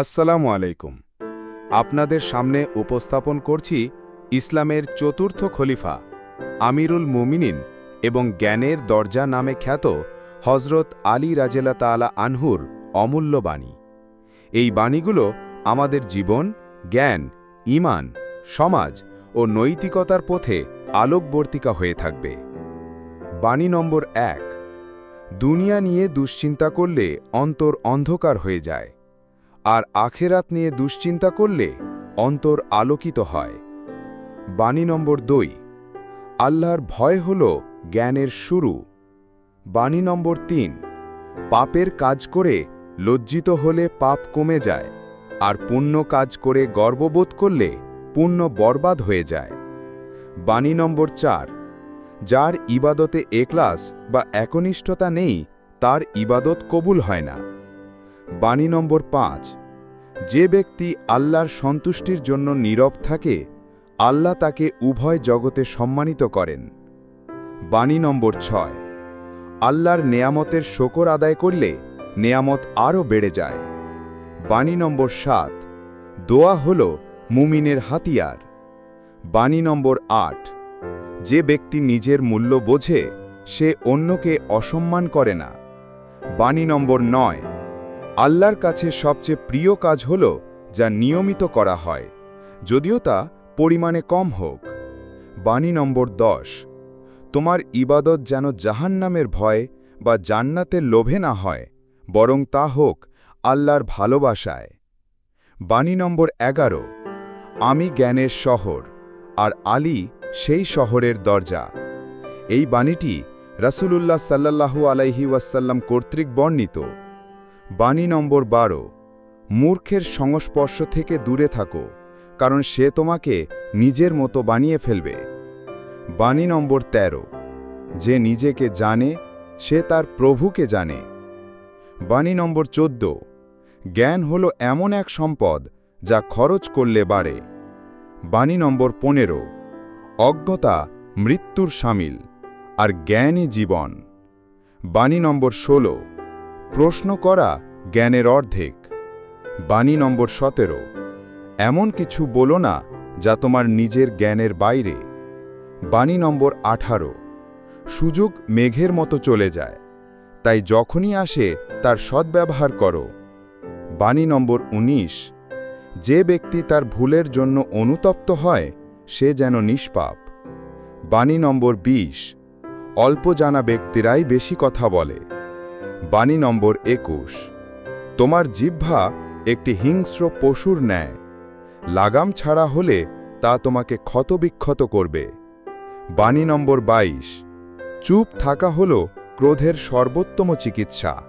আসসালামু আলাইকুম। আপনাদের সামনে উপস্থাপন করছি ইসলামের চতুর্থ খলিফা, আমিরুল মুমিনিন এবং জ্ঞানের দরজা নামে খ্যাত হজরত আলী রাজেলা তালা আনহুর অমূল্য বাণী। এই বাণীগুলো আমাদের জীবন, জ্ঞান ইমান সমাজ ও নৈতিকতার পথে আলোকবর্তিকা হয়ে থাকবে। বাণী নম্বর এক, দুনিয়া নিয়ে দুশ্চিন্তা করলে অন্তর অন্ধকার হয়ে যায়। আর আখেরাত নিয়ে দুশ্চিন্তা করলে অন্তর আলোকিত হয়। বাণী নম্বর দুই, আল্লাহর ভয় হল জ্ঞানের শুরু। বাণী নম্বর তিন, পাপের কাজ করে লজ্জিত হলে পাপ কমে যায় আর পুণ্য কাজ করে গর্ববোধ করলে পুণ্য বরবাদ হয়ে যায়। বাণী নম্বর চার, যার ইবাদতে একলাস বা একনিষ্ঠতা নেই, তার ইবাদত কবুল হয় না। বাণী নম্বর পাঁচ যে ব্যক্তি আল্লাহর সন্তুষ্টির জন্য নীরব থাকে, আল্লাহ তাকে উভয় জগতে সম্মানিত করেন। বাণী নম্বর ছয়। আল্লাহর নেয়ামতের শকর আদায় করলে নেয়ামত আরও বেড়ে যায়। বাণী নম্বর সাত। দোয়া হল মুমিনের হাতিয়ার। বাণী নম্বর আট। যে ব্যক্তি নিজের মূল্য বোঝে, সে অন্যকে অসম্মান করে না। বাণী নম্বর নয়। আল্লাহর কাছে সবচেয়ে প্রিয় কাজ হল যা নিয়মিত করা হয়, যদিও তা পরিমাণে কম হোক। বাণী নম্বর দশ, তোমার ইবাদত যেন জাহান্নামের ভয় বা জান্নাতের লোভে না হয়, বরং তা হোক আল্লাহর ভালোবাসায়। বাণী নম্বর এগারো, আমি জ্ঞানের শহর, আর আলী সেই শহরের দরজা। এই বাণীটি রাসূলুল্লাহ সাল্লাল্লাহু আলাইহি ওয়াসাল্লাম কর্তৃক বর্ণিত। বাণী নম্বর বারো। মূর্খের সংস্পর্শ থেকে দূরে থাকো, কারণ সে তোমাকে নিজের মতো বানিয়ে ফেলবে। বাণী নম্বর ১৩ যে নিজেকে জানে, সে তার প্রভুকে জানে। বাণী নম্বর চোদ্দ। জ্ঞান হল এমন এক সম্পদ যা খরচ করলে বাড়ে। বাণী নম্বর পনেরো। অজ্ঞতা মৃত্যুর সামিল, আর জ্ঞানই জীবন। বাণী নম্বর ষোলো। প্রশ্ন করা জ্ঞানের অর্ধেক। বাণী নম্বর সতেরো। এমন কিছু বলো না যা তোমার নিজের জ্ঞানের বাইরে। বাণী নম্বর আঠারো। সুযোগ মেঘের মতো চলে যায়। তাই যখনই আসে তার সদ্ব্যবহার করো। বাণী নম্বর ১৯ যে ব্যক্তি তার ভুলের জন্য অনুতপ্ত হয়, সে যেন নিষ্পাপ। বাণী নম্বর ২০ অল্প জানা ব্যক্তিরাই বেশি কথা বলে। বাণী নম্বর একুশ। তোমার জিহ্বা একটি হিংস্র পশুর ন্যায়। লাগাম ছাড়া হলে তা তোমাকে ক্ষতবিক্ষত করবে। বাণী নম্বর ২২ চুপ থাকা হল ক্রোধের সর্বোত্তম চিকিৎসা।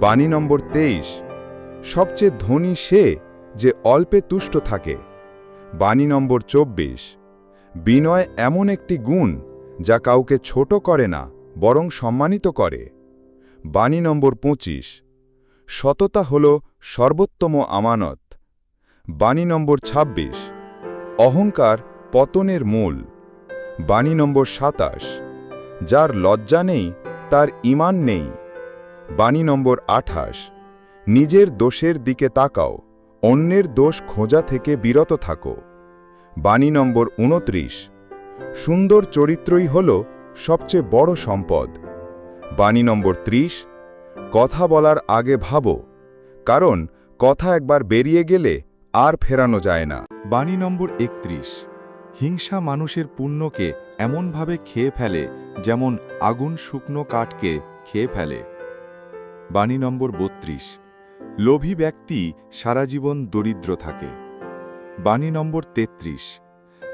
বাণী নম্বর ২৩ সবচেয়ে ধনী সে যে অল্পে তুষ্ট থাকে। বাণী নম্বর ২৪ বিনয় এমন একটি গুণ যা কাউকে ছোট করে না, বরং সম্মানিত করে। বাণী নম্বর ২৫ সততা হল সর্বোত্তম আমানত। বাণী নম্বর ২৬ অহংকার পতনের মূল। বাণী নম্বর সাতাশ। যার লজ্জা নেই, তার ইমান নেই। বাণী নম্বর আঠাশ। নিজের দোষের দিকে তাকাও, অন্যের দোষ খোঁজা থেকে বিরত থাকো। বাণী নম্বর উনত্রিশ। সুন্দর চরিত্রই হল সবচেয়ে বড় সম্পদ। বাণী নম্বর ত্রিশ, কথা বলার আগে ভাবো, কারণ কথা একবার বেরিয়ে গেলে আর ফেরানো যায় না। বাণী নম্বর একত্রিশ, হিংসা মানুষের পুণ্যকে এমনভাবে খেয়ে ফেলে যেমন আগুন শুকনো কাঠকে খেয়ে ফেলে। বাণী নম্বর বত্রিশ, লোভী ব্যক্তি সারা জীবন দরিদ্র থাকে। বাণী নম্বর তেত্রিশ,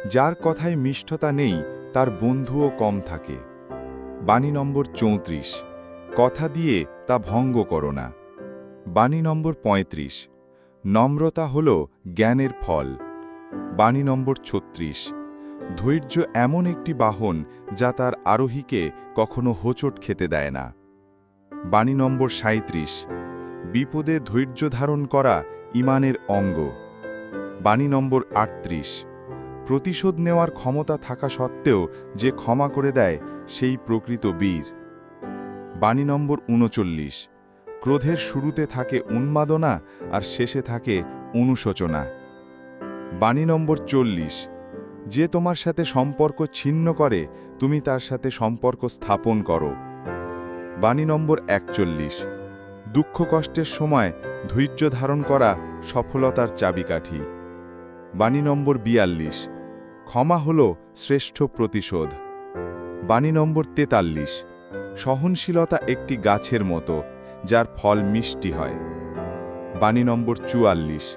যার কথায় মিষ্টতা নেই তার বন্ধুও কম থাকে। বাণী নম্বর চৌত্রিশ। কথা দিয়ে তা ভঙ্গ করো না। বাণী নম্বর পঁয়ত্রিশ। নম্রতা হল জ্ঞানের ফল। বাণী নম্বর ছত্রিশ। ধৈর্য এমন একটি বাহন যা তার আরোহীকে কখনো হোঁচট খেতে দেয় না। বাণী নম্বর সাঁত্রিশ বিপদে ধৈর্য ধারণ করা ইমানের অঙ্গ। বাণী নম্বর আটত্রিশ। প্রতিশোধ নেওয়ার ক্ষমতা থাকা সত্ত্বেও যে ক্ষমা করে দেয় সেই প্রকৃত বীর। বাণী নম্বর উনচল্লিশ। ক্রোধের শুরুতে থাকে উন্মাদনা আর শেষে থাকে অনুশোচনা। বাণী নম্বর চল্লিশ। যে তোমার সাথে সম্পর্ক ছিন্ন করে, তুমি তার সাথে সম্পর্ক স্থাপন করো। বাণী নম্বর একচল্লিশ। দুঃখ কষ্টের সময় ধৈর্য ধারণ করা সফলতার চাবিকাঠি। বাণী নম্বর বিয়াল্লিশ। ক্ষমা হল শ্রেষ্ঠ প্রতিশোধ। বাণী নম্বর তেতাল্লিশ। সহনশীলতা একটি গাছের মতো, যার ফল মিষ্টি হয়। বাণী নম্বর চুয়াল্লিশ।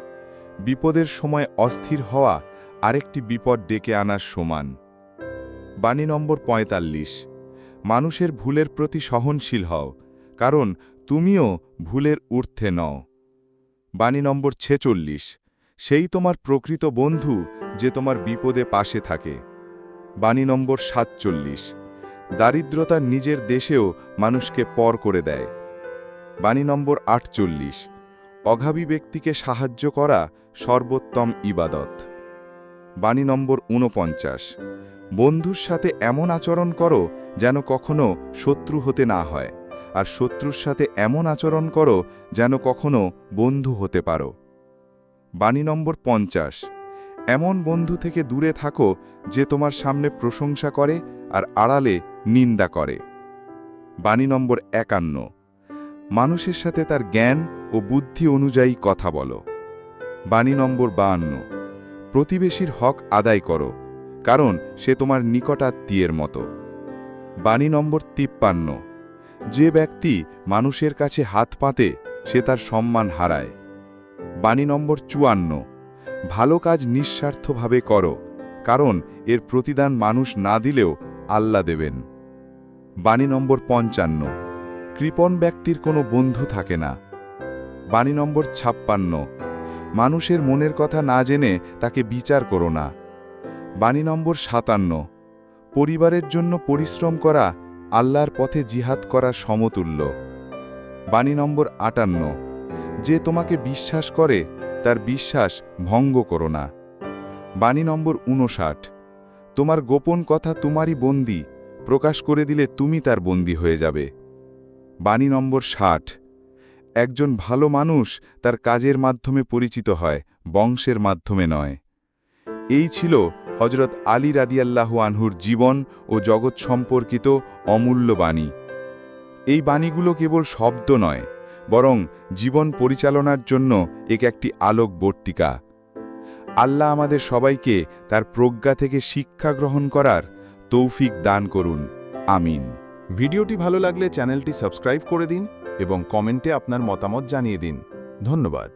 বিপদের সময় অস্থির হওয়া আরেকটি বিপদ ডেকে আনার সমান। বাণী নম্বর পঁয়তাল্লিশ। মানুষের ভুলের প্রতি সহনশীল হও, কারণ তুমিও ভুলের ঊর্ধ্বে নও। বাণী নম্বর ছেচল্লিশ। সেই তোমার প্রকৃত বন্ধু যে তোমার বিপদে পাশে থাকে। বাণী নম্বর সাতচল্লিশ। দারিদ্রতা নিজের দেশেও মানুষকে পর করে দেয়। বাণী নম্বর আটচল্লিশ। অভাবী ব্যক্তিকে সাহায্য করা সর্বোত্তম ইবাদত। বাণী নম্বর ঊনপঞ্চাশ বন্ধুর সাথে এমন আচরণ করো যেন কখনো শত্রু হতে না হয়, আর শত্রুর সাথে এমন আচরণ করো যেন কখনো বন্ধু হতে পারো। বাণী নম্বর পঞ্চাশ। এমন বন্ধু থেকে দূরে থাকো যে তোমার সামনে প্রশংসা করে আর আড়ালে নিন্দা করে। বাণী নম্বর একান্ন। মানুষের সাথে তার জ্ঞান ও বুদ্ধি অনুযায়ী কথা বলো। বাণী নম্বর বাহান্ন প্রতিবেশীর হক আদায় করো, কারণ সে তোমার নিকটাত্মীয়ের মতো। বাণী নম্বর তিপ্পান্ন। যে ব্যক্তি মানুষের কাছে হাত পাতে, সে তার সম্মান হারায়। বাণী নম্বর চুয়ান্ন। ভালো কাজ নিঃস্বার্থভাবে করো, কারণ এর প্রতিদান মানুষ না দিলেও আল্লাহ দেবেন। বাণী নম্বর পঞ্চান্ন। কৃপণ ব্যক্তির কোনো বন্ধু থাকে না। বাণী নম্বর ছাপ্পান্ন। মানুষের মনের কথা না জেনে তাকে বিচার করো না। বাণী নম্বর সাতান্ন। পরিবারের জন্য পরিশ্রম করা আল্লাহর পথে জিহাদ করা সমতুল্য। বাণী নম্বর আটান্ন। যে তোমাকে বিশ্বাস করে তার বিশ্বাস ভঙ্গ করো না। বাণী নম্বর উনষাট। তোমার গোপন কথা তোমারই বন্দি, প্রকাশ করে দিলে তুমি তার বন্দি হয়ে যাবে। বাণী নম্বর ষাট। একজন ভালো মানুষ তার কাজের মাধ্যমে পরিচিত হয়, বংশের মাধ্যমে নয়। এই ছিল হজরত আলী রাদিয়াল্লাহু আনহুর জীবন ও জগৎ সম্পর্কিত অমূল্য বাণী। এই বাণীগুলো কেবল শব্দ নয়। বরং জীবন পরিচালনার জন্য এক একটি আলোক বর্তিকা। আল্লাহ আমাদের সবাইকে তার প্রজ্ঞা থেকে শিক্ষা গ্রহণ করার তৌফিক দান করুন। আমিন। ভিডিওটি ভালো লাগলে চ্যানেলটি সাবস্ক্রাইব করে দিন এবং কমেন্টে আপনার মতামত জানিয়ে দিন। ধন্যবাদ।